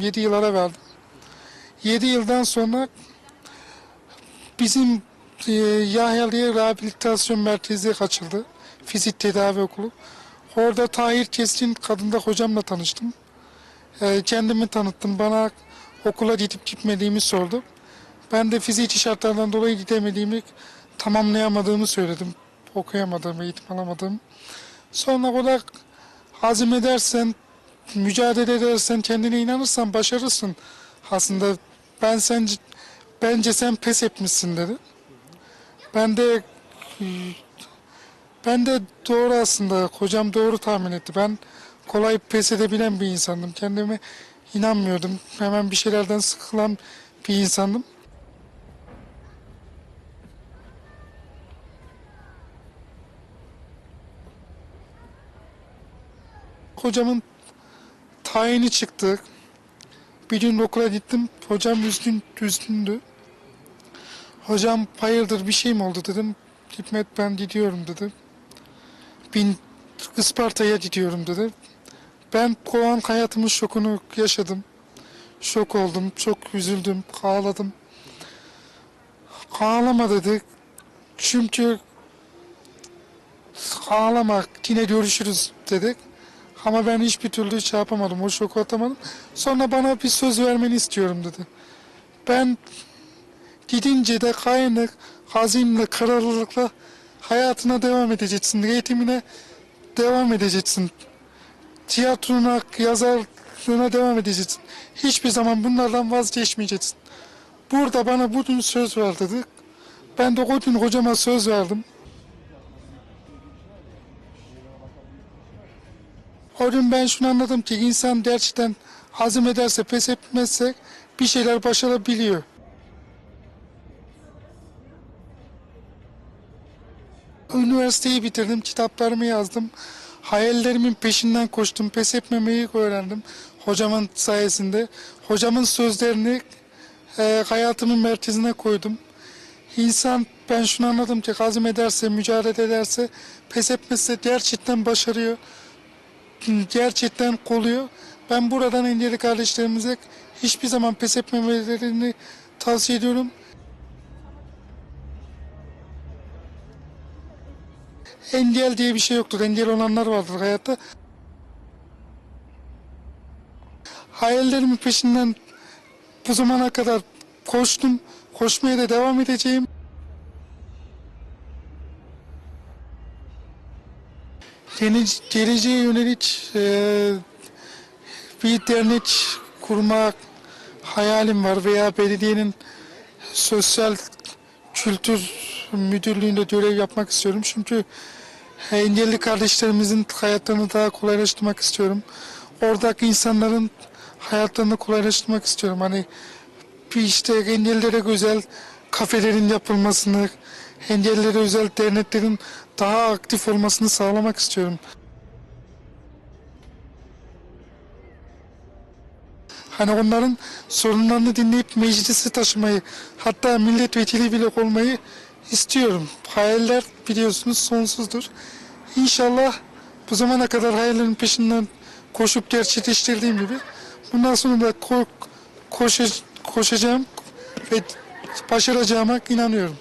Yedi yıl ara verdim. 7 yıldan sonra bizim e, Yahyalı'ya rehabilitasyon merkezi açıldı. Fizik tedavi okulu. Orada Tahir Keskin kadında hocamla tanıştım. E, kendimi tanıttım. Bana okula gidip gitmediğimi sordu. Ben de fiziki şartlardan dolayı gidemediğimi, tamamlayamadığımı söyledim. Okuyamadığımı, eğitim alamadığımı. Sonra o da hazmedersen, mücadele edersen, kendine inanırsan başarırsın. Aslında ben sen bence sen pes etmişsin dedi. Ben de ben de doğru aslında hocam doğru tahmin etti. Ben kolay pes edebilen bir insandım. Kendime inanmıyordum. Hemen bir şeylerden sıkılan bir insandım. Hocamın tayini çıktı. Bir gün okula gittim. Hocam üzgün, üzgündü. Hocam hayırdır bir şey mi oldu dedim. Hikmet ben gidiyorum dedi. Bin Isparta'ya gidiyorum dedi. Ben o an hayatımın şokunu yaşadım. Şok oldum, çok üzüldüm, ağladım. Ağlama dedi. Çünkü ağlama yine görüşürüz dedik. Ama ben hiçbir türlü şey yapamadım, o şoku atamadım. Sonra bana bir söz vermeni istiyorum dedi. Ben gidince de kaynak, hazimle, kararlılıkla hayatına devam edeceksin. Eğitimine devam edeceksin. Tiyatrona, yazarlığına devam edeceksin. Hiçbir zaman bunlardan vazgeçmeyeceksin. Burada bana bugün söz ver dedi. Ben de o gün hocama söz verdim. O gün ben şunu anladım ki insan gerçekten hazım ederse, pes etmezse bir şeyler başarabiliyor. Üniversiteyi bitirdim, kitaplarımı yazdım. Hayallerimin peşinden koştum, pes etmemeyi öğrendim hocamın sayesinde. Hocamın sözlerini e, hayatımın merkezine koydum. İnsan ben şunu anladım ki azim ederse, mücadele ederse, pes etmezse gerçekten başarıyor gerçekten koluyor. Ben buradan engelli kardeşlerimize hiçbir zaman pes etmemelerini tavsiye ediyorum. Engel diye bir şey yoktur. Engel olanlar vardır hayatta. Hayallerimin peşinden bu zamana kadar koştum. Koşmaya da devam edeceğim. Yeni, geleceğe yönelik e, bir dernek kurma hayalim var veya belediyenin sosyal kültür müdürlüğünde görev yapmak istiyorum. Çünkü engelli kardeşlerimizin hayatlarını daha kolaylaştırmak istiyorum. Oradaki insanların hayatlarını kolaylaştırmak istiyorum. Hani bir işte engellilere özel kafelerin yapılmasını, engellilere özel derneklerin daha aktif olmasını sağlamak istiyorum. Hani onların sorunlarını dinleyip meclisi taşımayı, hatta milletvekili bile olmayı istiyorum. Hayaller biliyorsunuz sonsuzdur. İnşallah bu zamana kadar hayallerin peşinden koşup gerçekleştirdiğim gibi bundan sonra da ko- koşa- koşacağım ve başaracağıma inanıyorum.